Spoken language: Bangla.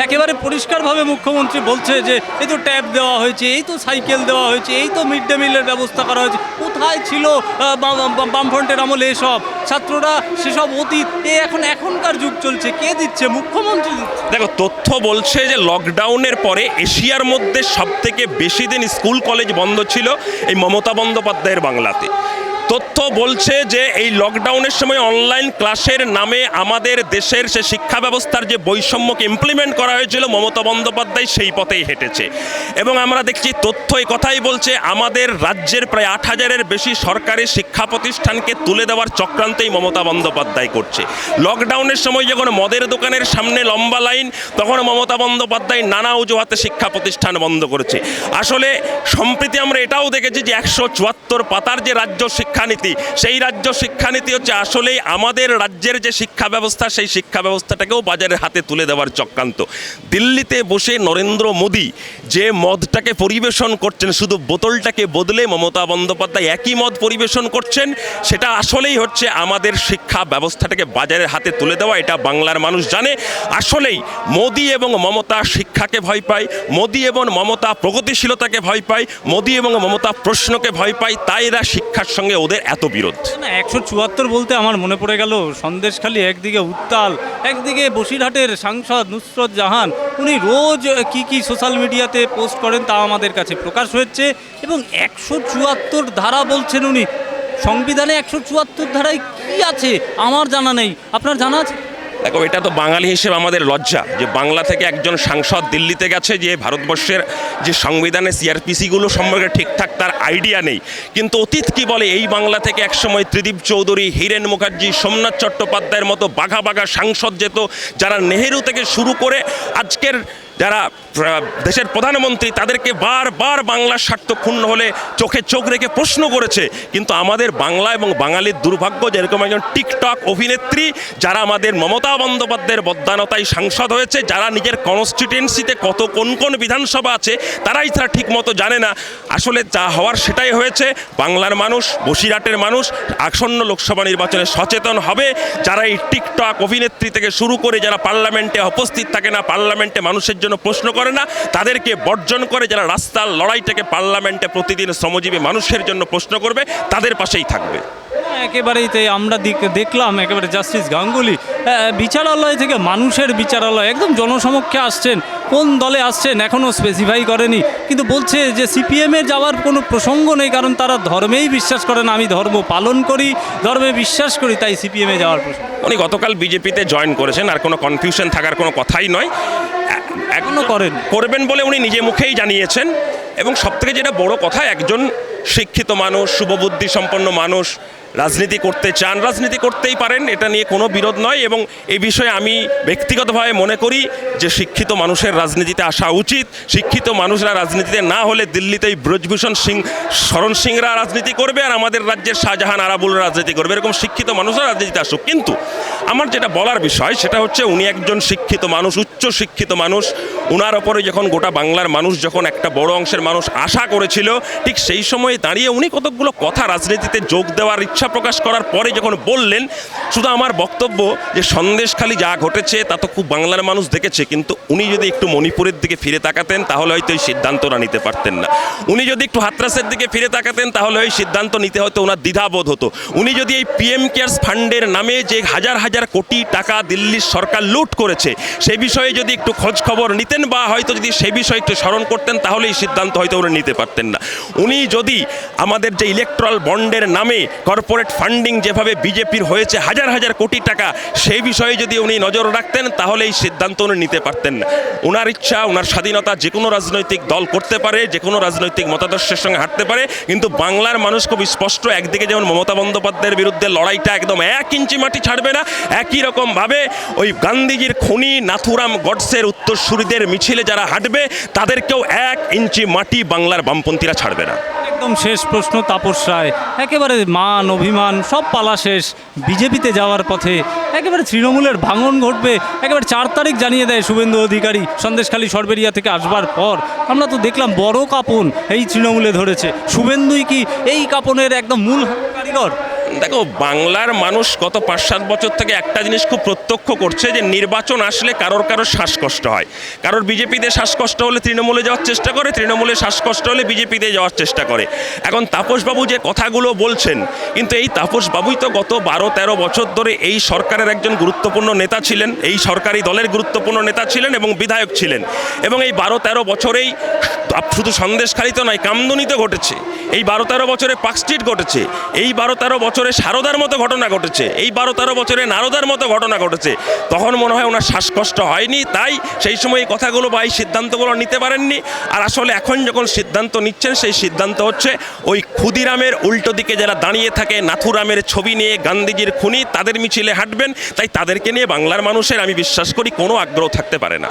একেবারে পরিষ্কারভাবে মুখ্যমন্ত্রী বলছে যে, এই তো ট্যাব দেওয়া হয়েছে, এই তো সাইকেল দেওয়া হয়েছে, এই তো মিড ডে মিলের ব্যবস্থা করা হয়েছে। কোথায় ছিল বাম- বাম- বামফ্রন্টের আমলে এসব? ছাত্ররা সেসব অতীত, এ এখন এখনকার যুগ চলছে, কে দিচ্ছে? মুখ্যমন্ত্রী দেখো, তথ্য বলছে যে, লকডাউনের পরে এশিয়ার মধ্যে সব থেকে বেশি দিন স্কুল, কলেজ বন্ধ ছিল এই মমতা বন্দ্যোপাধ্যায়ের বাংলাতে। তথ্য বলছে যে এই লকডাউনের সময় অনলাইন ক্লাসের নামে আমাদের দেশের সে শিক্ষা ব্যবস্থার যে বৈষম্যকে ইমপ্লিমেন্ট করা হয়েছিল, মমতা বন্দ্যোপাধ্যায় সেই পথেই হেঁটেছে। এবং আমরা দেখছি তথ্য এই কথাই বলছে, আমাদের রাজ্যের প্রায় আট হাজারের বেশি সরকারি শিক্ষা প্রতিষ্ঠানকে তুলে দেওয়ার চক্রান্তেই মমতা বন্দ্যোপাধ্যায় করছে। লকডাউনের সময় যখন মদের দোকানের সামনে লম্বা লাইন, তখন মমতা বন্দ্যোপাধ্যায় নানা অজুহাতে শিক্ষা প্রতিষ্ঠান বন্ধ করেছে। আসলে সম্প্রতি আমরা এটাও দেখেছি যে একশো চুয়াত্তর পাতার যে রাজ্য শিক্ষানীতি, সেই রাজ্য শিক্ষানীতি হচ্ছে আসলেই আমাদের রাজ্যের যে শিক্ষা ব্যবস্থা, সেই শিক্ষা ব্যবস্থাটাকেও বাজারের হাতে তুলে দেওয়ার চক্রান্ত। দিল্লিতে বসে নরেন্দ্র মোদী যে মদটাকে পরিবেশন করছেন, শুধু বোতলটাকে বদলে মমতা বন্দ্যোপাধ্যায় একই মদ পরিবেশন করছেন, সেটা আসলেই হচ্ছে আমাদের শিক্ষা ব্যবস্থাটাকে বাজারের হাতে তুলে দেওয়া, এটা বাংলার মানুষ জানে। আসলেই মোদী এবং মমতা শিক্ষাকে ভয় পায়, মোদী এবং মমতা প্রগতিশীলতাকে ভয় পায়, মোদী এবং মমতা প্রশ্নকে ভয় পায়, তাই এরা শিক্ষার সঙ্গে ওদের এত বিরোধ? না, একশো চুয়াত্তর বলতে আমার মনে পড়ে গেল সন্দেশখালী একদিকে উত্তাল, একদিকে বসিরহাটের সাংসদ নুসরত জাহান, উনি রোজ কি কি সোশ্যাল মিডিয়াতে পোস্ট করেন তা আমাদের কাছে প্রকাশ হয়েছে এবং একশো চুয়াত্তর ধারা বলছেন উনি। সংবিধানে একশো চুয়াত্তর ধারায় কি আছে? আমার জানা নেই। আপনার জানা আছে? দেখো, এটা তো বাঙালি হিসেবে আমাদের লজ্জা যে বাংলা থেকে একজন সাংসদ দিল্লিতে গেছে, যে ভারতবর্ষের যে সংবিধানে সিআরপিসিগুলো সম্পর্কে ঠিকঠাক তার আইডিয়া নেই। কিন্তু অতীত কি বলে, এই বাংলা থেকে একসময় ত্রিদীপ চৌধুরী, হীরেন মুখার্জি, সোমনাথ চট্টোপাধ্যায়ের মতো বাঘা বাঘা সাংসদ যেত, যারা নেহেরু থেকে শুরু করে আজকের যারা দেশের প্রধানমন্ত্রী তাদেরকে বারবার বাংলার স্বার্থ ক্ষুণ্ণ হলে চোখে চোখ রেখে প্রশ্ন করেছে। কিন্তু আমাদের বাংলা এবং বাঙালির দুর্ভাগ্য যেরকম একজন টিকটক অভিনেত্রী, যারা আমাদের মমতা বন্দ্যোপাধ্যায়ের বদানতায় সাংসদ হয়েছে, যারা নিজের কনস্টিটিউয়েন্সিতে কত কোন কোন বিধানসভা আছে, তারাই তারা ঠিক মতো জানে না। আসলে যা হওয়ার সেটাই হয়েছে। বাংলার মানুষ, বসিরহাটের মানুষ, আসন্ন লোকসভা নির্বাচনে সচেতন হবে। যারা এই টিকটক অভিনেত্রী থেকে শুরু করে যারা পার্লামেন্টে উপস্থিত থাকে না, পার্লামেন্টে মানুষের জন্য প্রশ্ন করে না তাদেরকে বর্জন করে যারা রাস্তার লড়াইটাকে পার্লামেন্টে প্রতিদিন শ্রমজীবী মানুষের জন্য প্রশ্ন করবে তাদের পাশেই থাকবে। একেবারেই তাই আমরা দেখলাম একেবারে জাস্টিস গাঙ্গুলি বিচারালয় থেকে মানুষের বিচারালয় একদম জনসমক্ষে আসছেন কোন দলে আসছেন এখনও স্পেসিফাই করেনি কিন্তু বলছে যে সিপিএমে যাওয়ার কোনো প্রসঙ্গ নেই কারণ তারা ধর্মেই বিশ্বাস করে না আমি ধর্ম পালন করি ধর্মে বিশ্বাস করি তাই সিপিএমে যাওয়ার প্রসঙ্গ। উনি গতকাল বিজেপিতে জয়েন করেছেন আর কোনো কনফিউশন থাকার কোনো কথাই নয়। এ- এখনও করেন। করবেন বলে উনি নিজে মুখেই জানিয়েছেন। এবং সবথেকে যেটা বড় কথা, একজন শিক্ষিত মানুষ শুভবুদ্ধি সম্পন্ন মানুষ রাজনীতি করতে চান, রাজনীতি করতেই পারেন, এটা নিয়ে কোনো বিরোধ নয় এবং এই বিষয়ে আমি ব্যক্তিগতভাবে মনে করি যে শিক্ষিত মানুষের রাজনীতিতে আসা উচিত। শিক্ষিত মানুষরা রাজনীতিতে না হলে দিল্লিতেই ব্রজভূষণ সিং, শরণ সিংরা রাজনীতি করবে আর আমাদের রাজ্যের শাহজাহান আরাবুল রাজনীতি করবে। এরকম শিক্ষিত মানুষরা রাজনীতিতে আসুক। কিন্তু আমার যেটা বলার বিষয় সেটা হচ্ছে উনি একজন শিক্ষিত মানুষ, উচ্চ শিক্ষিত মানুষ। ওনার ওপরে যখন গোটা বাংলার মানুষ যখন একটা বড় অংশের মানুষ আশা করেছিল, ঠিক সেই সময়ে দাঁড়িয়ে উনি কতকগুলো কথা রাজনীতিতে যোগ দেওয়ার ইচ্ছা প্রকাশ করার পরে যখন বললেন, শুধু আমার বক্তব্য যে সন্দেশখালি যা ঘটেছে, তা তো খুব বাংলার মানুষ দেখেছে, কিন্তু উনি যদি একটু মণিপুরের দিকে ফিরে তাকাতেন, তাহলে হয়তো এই সিদ্ধান্তটা নিতে পারতেন না। উনি যদি একটু হাতরাসের দিকে ফিরে তাকাতেন, তাহলে ওই সিদ্ধান্ত নিতে হয়তো ওনার দ্বিধাবোধ হতো। উনি যদি এই পিএম কেয়ার্স ফান্ডের নামে যে হাজার হাজার কোটি টাকা দিল্লির সরকার লুট করেছে, সে বিষয়ে যদি একটু খোঁজ খবর নিতেন বা হয়তো যদি সে বিষয়ে একটু স্মরণ করতেন, তাহলে এই সিদ্ধান্ত হয়তো উনি নিতে পারতেন না। উনি যদি আমাদের যে ইলেকট্রাল বন্ডের নামে কর্পোরেট ফান্ডিং যেভাবে বিজেপির হয়েছে হাজার হাজার কোটি টাকা, সেই বিষয়ে যদি উনি নজর রাখতেন, তাহলে এই সিদ্ধান্ত উনি নিতে পারতেন। না ওনার ইচ্ছা ওনার স্বাধীনতা যে কোনো রাজনৈতিক দল করতে পারে, যে কোনো রাজনৈতিক মতাদর্শের সঙ্গে হাঁটতে পারে, কিন্তু বাংলার মানুষ খুব স্পষ্ট একদিকে যেমন মমতা বন্দ্যোপাধ্যায়ের বিরুদ্ধে লড়াইটা একদম এক ইঞ্চি মাটি ছাড়বে না, একই রকমভাবে ওই গান্ধীজির খনি নাথুরাম গডসের উত্তরসূরিদের মিছিলে যারা হাঁটবে, তাদেরকেও এক ইঞ্চি মাটি বাংলার বামপন্থীরা ছাড়বে না। একদম শেষ প্রশ্ন, তাপস রায়। একেবারে মান, অভিমান, সব পালা শেষ। বিজেপিতে যাওয়ার পথে একেবারে তৃণমূলের ভাঙন ঘটবে। একেবারে চার তারিখ জানিয়ে দেয় শুভেন্দু অধিকারী, সন্দেশখালী সরবেরিয়া থেকে আসবার পর। আমরা তো দেখলাম বড় কাপন এই তৃণমূলে ধরেছে। শুভেন্দুই কি এই কাপনের একদম মূল কারিগর দেখো, বাংলার মানুষ গত পাঁচ সাত বছর থেকে একটা জিনিস খুব প্রত্যক্ষ করছে যে নির্বাচন আসলে কারোর কারোর শ্বাসকষ্ট হয়। কারোর বিজেপিতে শ্বাসকষ্ট হলে তৃণমূলে যাওয়ার চেষ্টা করে, তৃণমূলে শ্বাসকষ্ট হলে বিজেপিতে যাওয়ার চেষ্টা করে। এখন তাপসবাবু যে কথাগুলো বলছেন, কিন্তু এই তাপসবাবুই তো গত বারো তেরো বছর ধরে এই সরকারের একজন গুরুত্বপূর্ণ নেতা ছিলেন, এই সরকারি দলের গুরুত্বপূর্ণ নেতা ছিলেন এবং বিধায়ক ছিলেন। এবং এই বারো তেরো বছরেই শুধু সন্দেশখালিতে নয়, কামদুনিতে ঘটেছে। এই বারো তেরো বছরে পার্কস্ট্রিট ঘটেছে। এই বারো তেরো বছরে সারদার মতো ঘটনা ঘটেছে। এই বারো তেরো বছরে নারদার মতো ঘটনা ঘটেছে। তখন মনে হয় ওনার শ্বাসকষ্ট হয়নি, তাই সেই সময় এই কথাগুলো বা এই সিদ্ধান্তগুলো নিতে পারেননি। আর আসলে এখন যখন সিদ্ধান্ত নিচ্ছেন, সেই সিদ্ধান্ত হচ্ছে ওই ক্ষুদিরামের উল্টো দিকে যারা দাঁড়িয়ে থাকে, নাথুরামের ছবি নিয়ে গান্ধীজির খুনি, তাদের মিছিলে হাঁটবেন। তাই তাদেরকে নিয়ে বাংলার মানুষের, আমি বিশ্বাস করি, কোনো আগ্রহ থাকতে পারে না।